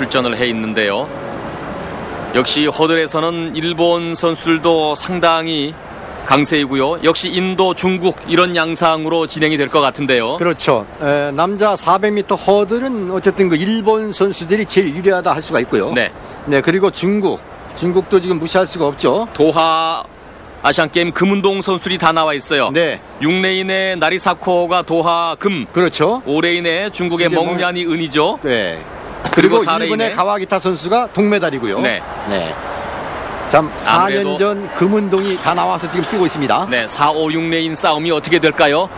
출전을 해 있는데요. 역시 허들에서는 일본 선수들도 상당히 강세이고요. 역시 인도, 중국 이런 양상으로 진행이 될 것 같은데요. 그렇죠. 에, 남자 400m 허들은 어쨌든 그 일본 선수들이 제일 유리하다 할 수가 있고요. 네. 네, 그리고 중국. 중국도 지금 무시할 수가 없죠. 도하 아시안 게임 금운동 선수들이 다 나와 있어요. 네. 6레인의 나리사코가 도하 금, 그렇죠. 5레인의 중국의 뭐- 멍란이 은이죠. 네. 그리고 그리고, 사 레인에- 일본의 가와기타 선수가 동메달이고요. 네. 네. 참, 4년 아무래도- 전 금운동이 다 나와서 지금 뛰고 있습니다. 네, 4, 5, 6레인 싸움이 어떻게 될까요?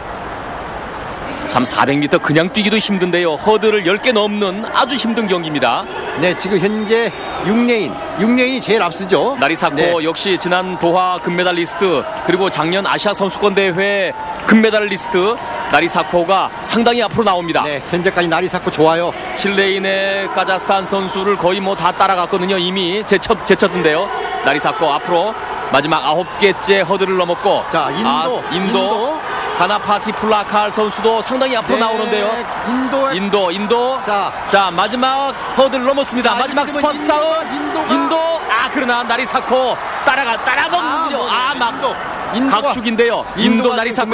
참 400m 그냥 뛰기도 힘든데요. 허들을 10개 넘는 아주 힘든 경기입니다. 네, 지금 현재 6레인. 6레인이 제일 앞서죠. 나리사코 네. 역시 지난 도하 금메달리스트 그리고 작년 아시아 선수권 대회 금메달리스트 나리사코가 상당히 앞으로 나옵니다. 네, 현재까지 나리사코 좋아요. 7레인의 카자흐스탄 선수를 거의 뭐 다 따라갔거든요. 이미 제쳤, 제쳤던데요. 나리사코 앞으로 마지막 아홉 개째 허들을 넘었고 자, 인도. 아, 인도, 가나파티 플라칼 선수도 상당히 앞으로 네, 나오는데요. 인도의 인도, 인도. 자, 자, 마지막 허들을 넘었습니다. 자, 마지막 스퍼트 싸움. 인도가- 인도. 아, 그러나 나리사코 따라가, 따라먹는군요. 뭐, 아, 막. 인도. 인도가- 각축인데요. 인도 나리사코.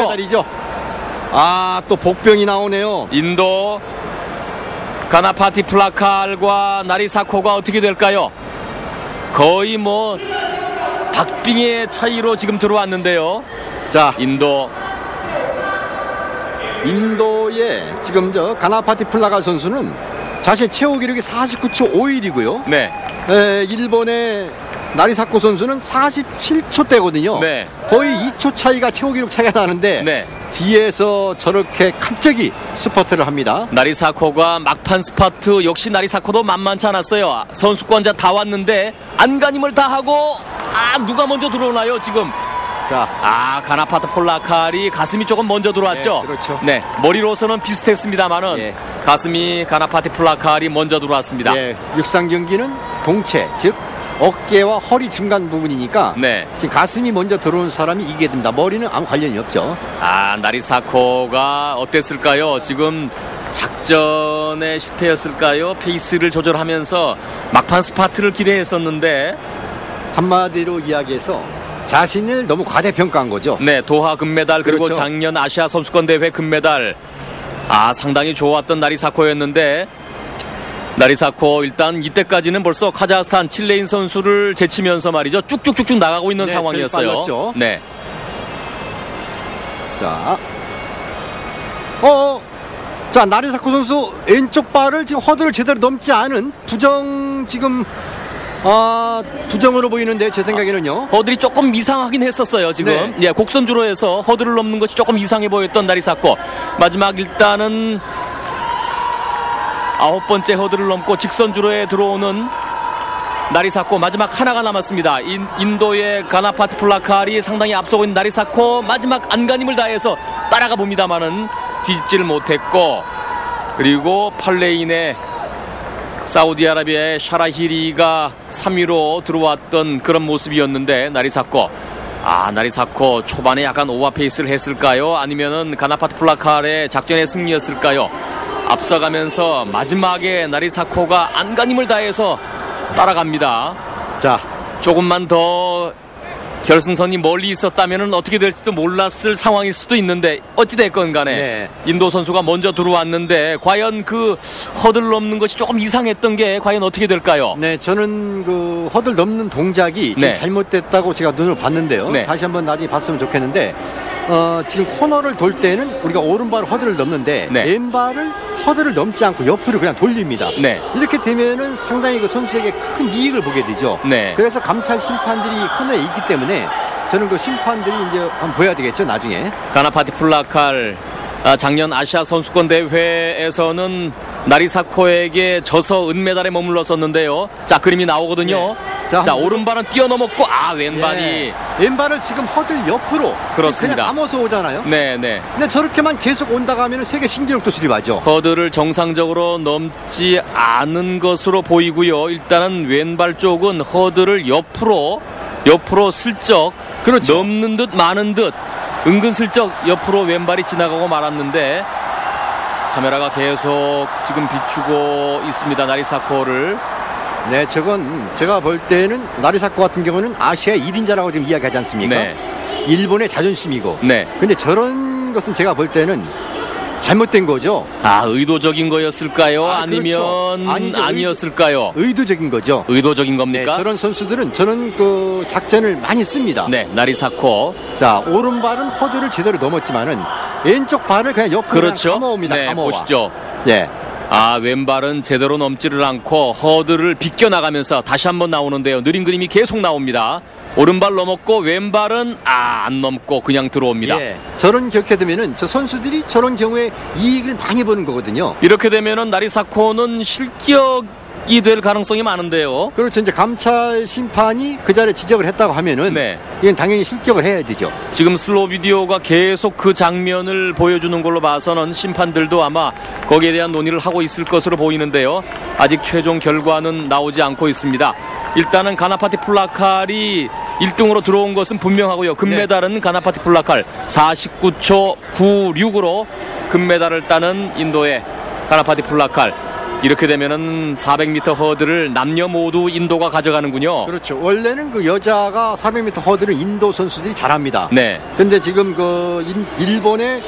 아, 또 복병이 나오네요. 인도 가나파티 플라칼과 나리사코가 어떻게 될까요? 거의 뭐 박빙의 차이로 지금 들어왔는데요. 자, 인도 인도의 지금 저 가나파티 플라가 선수는 자신 최고 기록이 49초 51이고요. 네. 에, 일본의 나리사코 선수는 47초대거든요. 네. 거의 2초 차이가 최고 기록 차이가 나는데 네. 뒤에서 저렇게 갑자기 스퍼트를 합니다. 나리사코가 막판 스파트 역시 나리사코도 만만치 않았어요. 선수권자 다 왔는데 안간힘을 다 하고 아 누가 먼저 들어오나요 지금? 자, 아 가나파트 폴라칼이 가슴이 조금 먼저 들어왔죠. 네, 그렇죠. 네 머리로서는 비슷했습니다만은 예. 가슴이 가나파티 플라칼이 먼저 들어왔습니다. 예, 육상 경기는 동체, 즉 어깨와 허리 중간 부분이니까 네. 지금 가슴이 먼저 들어온 사람이 이기게 됩니다. 머리는 아무 관련이 없죠. 아 나리사코가 어땠을까요? 지금 작전에 실패였을까요? 페이스를 조절하면서 막판 스파트를 기대했었는데 한마디로 이야기해서 자신을 너무 과대평가한 거죠. 네 도하 금메달 그리고 그렇죠. 작년 아시아 선수권 대회 금메달 아 상당히 좋았던 나리사코였는데 나리사코 일단 이때까지는 벌써 카자흐스탄 칠레인 선수를 제치면서 말이죠 쭉쭉쭉쭉 나가고 있는 네, 상황이었어요. 네. 자, 어, 자 나리사코 선수 왼쪽 발을 지금 허들을 제대로 넘지 않은 부정 지금 아 부정으로 보이는데 제 생각에는요. 허들이 조금 이상하긴 했었어요 지금 네. 예 곡선주로 해서 허들을 넘는 것이 조금 이상해 보였던 나리사코 마지막 일단은 아홉 번째 허들을 넘고 직선주로에 들어오는 나리사코 마지막 하나가 남았습니다 인, 인도의 가나파티 플라칼이 상당히 앞서고 있는 나리사코 마지막 안간힘을 다해서 따라가 봅니다만은 뒤집지를 못했고 그리고 8레인의 사우디아라비아의 샤라히리가 3위로 들어왔던 그런 모습이었는데 나리사코 아 나리사코 초반에 약간 오버 페이스를 했을까요? 아니면은 가나파트 플라칼의 작전의 승리였을까요? 앞서가면서 마지막에 나리사코가 안간힘을 다해서 따라갑니다. 자, 조금만 더 결승선이 멀리 있었다면 어떻게 될지도 몰랐을 상황일 수도 있는데 어찌됐건 간에 네. 인도 선수가 먼저 들어왔는데 과연 그 허들 넘는 것이 조금 이상했던 게 과연 어떻게 될까요? 네, 저는 그 허들 넘는 동작이 네. 잘못됐다고 제가 눈을 봤는데요. 네. 다시 한번 나중에 봤으면 좋겠는데, 어, 지금 코너를 돌 때는 우리가 오른발 허들을 넘는데 네. 왼발을 허들을 넘지 않고 옆으로 그냥 돌립니다. 네. 이렇게 되면은 상당히 그 선수에게 큰 이익을 보게 되죠. 네. 그래서 감찰 심판들이 코너에 있기 때문에 저는 그 심판들이 이제 한번 보여야 되겠죠, 나중에. 가나파티 플라칼 아, 작년 아시아 선수권 대회에서는 나리사코에게 져서 은메달에 머물렀었는데요. 자 그림이 나오거든요. 네. 자, 자, 오른발은 뛰어넘었고 아 왼발이 예. 왼발을 지금 허들 옆으로 그렇습니다. 그냥 감아서 오잖아요. 네 네. 근데 저렇게만 계속 온다고 하면 세계 신기록도 수립하죠. 허들을 정상적으로 넘지 않은 것으로 보이고요. 일단은 왼발 쪽은 허들을 옆으로 옆으로 슬쩍 그렇죠. 넘는 듯 마는 듯 은근슬쩍 옆으로 왼발이 지나가고 말았는데 카메라가 계속 지금 비추고 있습니다. 나리사코를. 네, 저건 제가 볼 때는 나리사코 같은 경우는 아시아 1인자라고 지금 이야기하지 않습니까? 네. 일본의 자존심이고. 네. 근데 저런 것은 제가 볼 때는 잘못된 거죠. 아, 의도적인 거였을까요? 아, 아, 니면 그렇죠. 아니죠. 아니었을까요? 의도적인 거죠. 의도적인 네, 겁니까? 저런 선수들은 저런 그 작전을 많이 씁니다. 네, 나리사코. 자, 오른발은 허들을 제대로 넘었지만은 왼쪽 발을 그냥 옆으로 그렇죠. 감아옵니다. 네, 감아와. 보시죠. 예. 아, 왼발은 제대로 넘지를 않고 허들을 비껴나가면서 다시 한번 나오는데요. 느린 그림이 계속 나옵니다. 오른발 넘었고 왼발은 아, 안 넘고 그냥 들어옵니다. 예. 저런 기억해 두면은 저 선수들이 저런 경우에 이익을 많이 보는 거거든요. 이렇게 되면은 나리사코는 실격 이될 가능성이 많은데요. 그렇죠. 이제 감찰 심판이 그 자리에 지적을 했다고 하면은 네. 이건 당연히 실격을 해야 되죠. 지금 슬로우 비디오가 계속 그 장면을 보여주는 걸로 봐서는 심판들도 아마 거기에 대한 논의를 하고 있을 것으로 보이는데요. 아직 최종 결과는 나오지 않고 있습니다. 일단은 가나파티 플라칼이 1등으로 들어온 것은 분명하고요. 금메달은 가나파티 플라칼 49초 96으로 금메달을 따는 인도의 가나파티 플라칼. 이렇게 되면은 400m 허드를 남녀 모두 인도가 가져가는군요. 그렇죠. 원래는 그 여자가 400m 허들은 인도 선수들이 잘합니다. 네. 근데 지금 그 인- 일본의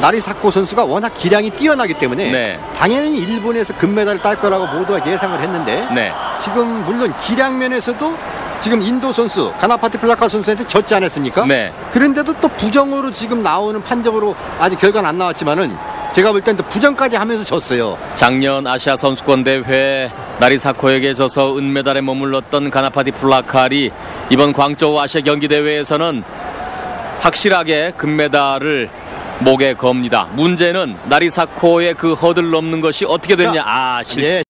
나리사코 선수가 워낙 기량이 뛰어나기 때문에 네. 당연히 일본에서 금메달을 딸 거라고 모두가 예상을 했는데 네. 지금 물론 기량 면에서도 지금 인도 선수 가나파티 플라카 선수한테 졌지 않았습니까? 네. 그런데도 또 부정으로 지금 나오는 판정으로 아직 결과는 안 나왔지만은 제가 볼 때는 또 부정까지 하면서 졌어요. 작년 아시아 선수권 대회 나리사코에게 져서 은메달에 머물렀던 가나파티 플라칼이 이번 광저우 아시아 경기 대회에서는 확실하게 금메달을 목에 겁니다. 문제는 나리사코의 그 허들 넘는 것이 어떻게 됐냐? 아, 실, 예.